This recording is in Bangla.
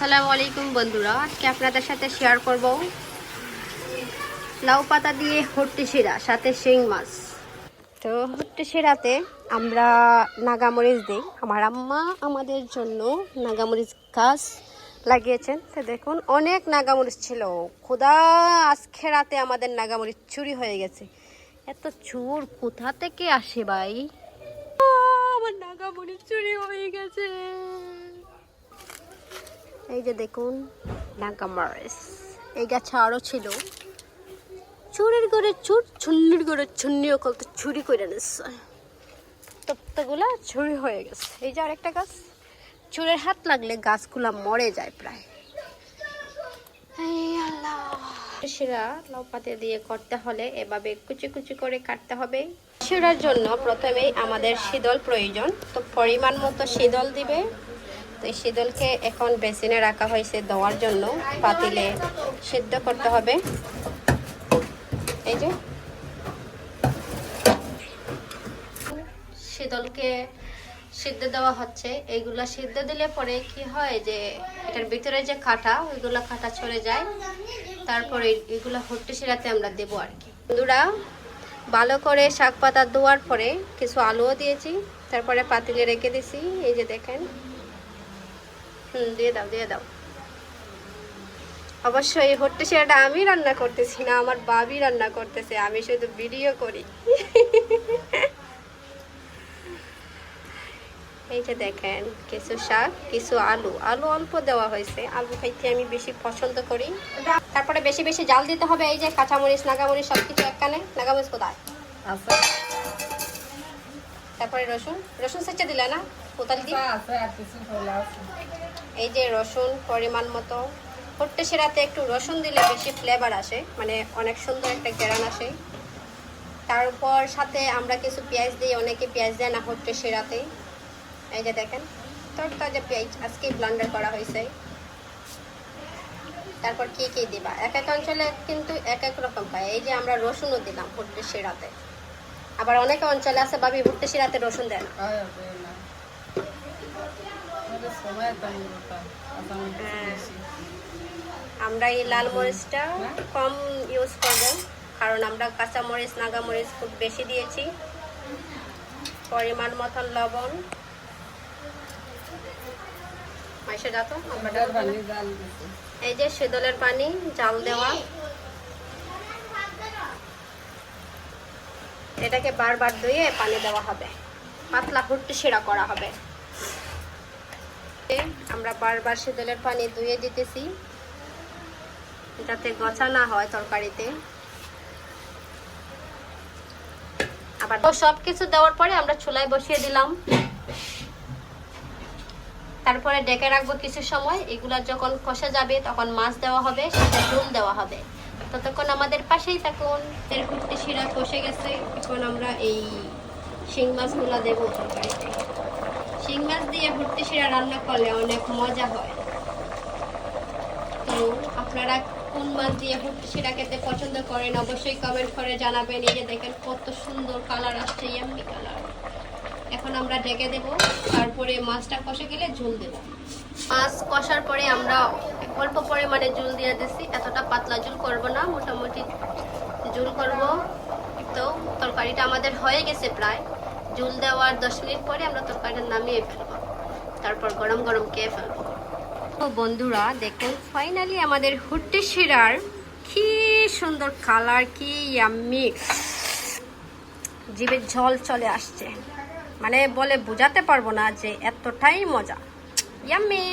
আসসালামু আলাইকুম বন্ধুরা, আজকে আপনাদের সাথে শেয়ার করব লাউ পাতা দিয়ে হট্টি শিরা, সাথে শিং মাছ। তো হট্টি শিরাতে আমরা নাগামরিচ দিই। আমার আম্মা আমাদের জন্য নাগামরিচ গাছ লাগিয়েছেন। তো দেখুন, অনেক নাগামরিচ ছিল। খোদা, আজকে রাতে আমাদের নাগামরিচ চুরি হয়ে গেছে। এত চুর কোথা থেকে আসে ভাই? আমার নাগামরিচ চুরি হয়ে গেছে। এই যে দেখুন, ঢাকা নাগামারিস এই গাছে আরও ছিল। চুরির করে চুর ছুন্নির করে অকল তো চুরি করে নিচ্ছে তপ্তগুলা ছুরি হয়ে গেছে। এই যে আরেকটা গাছ। চুরের হাত লাগলে গাছগুলা মরে যায় প্রায়। শিরা লাউ দিয়ে করতে হলে এভাবে কুচি কুচি করে কাটতে হবে। শিরার জন্য প্রথমেই আমাদের শীতল প্রয়োজন। তো পরিমাণ মতো শীতল দিবে। তো এই শীতলকে এখন বেসিনে রাখা হয়েছে দেওয়ার জন্য, পাতিলে সিদ্ধ করতে হবে। এই যে। শীতলকে সিদ্ধ দেওয়া হচ্ছে। এইগুলা সিদ্ধ দিলে পরে কি হয় যে, এটার ভিতরে যে কাটা, ওইগুলা কাটা চলে যায়। তারপরে এগুলা হট্টে শিরাতে আমরা দেবো আর কি। বন্ধুরা, ভালো করে শাক পাতা ধোয়ার পরে কিছু আলুও দিয়েছি, তারপরে পাতিলে রেখে দিছি। এই যে দেখেন। হুম দিয়ে দাও দিয়ে দাও। অবশ্যই হট্টে শিরাটা আমি রান্না করতেছি না আমার বাবি রান্না করতেছে আমি শুধু ভিডিও করি। এই যে দেখেন কিছু শাক কিছু আলু। আলু অল্প দেওয়া হয়েছে আলু খাইতে আমি বেশি পছন্দ করি। তারপরে বেশি বেশি জাল দিতে হবে এই যে কাঁচামরিচ নাগামরিচ সব কিছু একখানে। নাগামরিচ কোথায়? তারপরে রসুন। রসুন সেচে দিলে না? কোথায় দি এই যে রসুন পরিমাণ মতো। হট্টে সেরাতে একটু রসুন দিলে বেশি ফ্লেভার আসে মানে অনেক সুন্দর একটা গ্রান আসে। তারপর সাথে আমরা কিছু পেঁয়াজ দিই, অনেকে পেঁয়াজ দেয় না হট্টে সেরাতে এই যে দেখেন, তরতাজা পেঁয়াজ আজকে ব্লান্ডার করা হয়েছে। তারপর কি কি দিবা? এক এক অঞ্চলে কিন্তু এক এক রকম পায়। এই যে আমরা রসুনও দিলাম ভুট্টে শিরাতে আবার অনেক অঞ্চলে আছে বাবি ভুট্টে শিরাতে রসুন দেয় না। আসাম বেশি। আমরা এই লাল মরিচটা কম ইউজ করব কারণ আমরা কাঁচা মরিচ নাগা মরিচ খুব বেশি দিয়েছি। পরিমাণ মতন লবণ। এই যে শীতলের পানি জাল দেওয়া। এটাকে বারবার ধুয়ে পানি দেওয়া হবে। পাতলা হুট্টি শিরা করা হবে। আমরা বারবার শীতলের পানি ধুয়ে দিতেছি। যাতে গছা না হয় তরকারিতে। আবার সব কিছু দেওয়ার পরে আমরা চুলায় বসিয়ে দিলাম। তারপরে ডেকে রাখব কিছু সময়। এগুলা যখন কষা যাবে, তখন মাছ দেওয়া হবে সাথে ঝোল দেওয়া হবে। ততক্ষণ আমাদের পাশেই থাকুন। কুর্তি শিরা কষে গেছে। এখন আমরা এই শিং মাছগুলা দেবো তরকারিতে। শিং মাছ দিয়ে ভর্তি শিরা রান্না করলে অনেক মজা হয়। তো আপনারা কোন মাছ দিয়ে ভর্তি শিরা খেতে পছন্দ করেন, অবশ্যই কমেন্ট করে জানাবেন। এই যে দেখেন কত সুন্দর কালার আসছে এমনি কালার। এখন আমরা ঢেকে দেব, তারপরে মাছটা কষে গেলে ঝোল দেব। মাছ কষার পরে আমরা অল্প পরিমাণে ঝোল দিয়ে দিছি, এতটা পাতলা ঝোল করব না, মোটামুটি ঝোল করব। তো তরকারিটা আমাদের হয়ে গেছে প্রায়। ঝোল দেওয়ার দশ মিনিট পরে আমরা তরকারিটা নামিয়ে ফেলব। তারপর গরম গরম খেয়ে ফেলব। বন্ধুরা, দেখুন ফাইনালি আমাদের হুট্টি শিরার কি সুন্দর কালার কি ইয়াম্মি জিভের জল চলে আসছে। মানে বলে বোঝাতে পারব না যে এতটাই মজা। ইয়াম্মি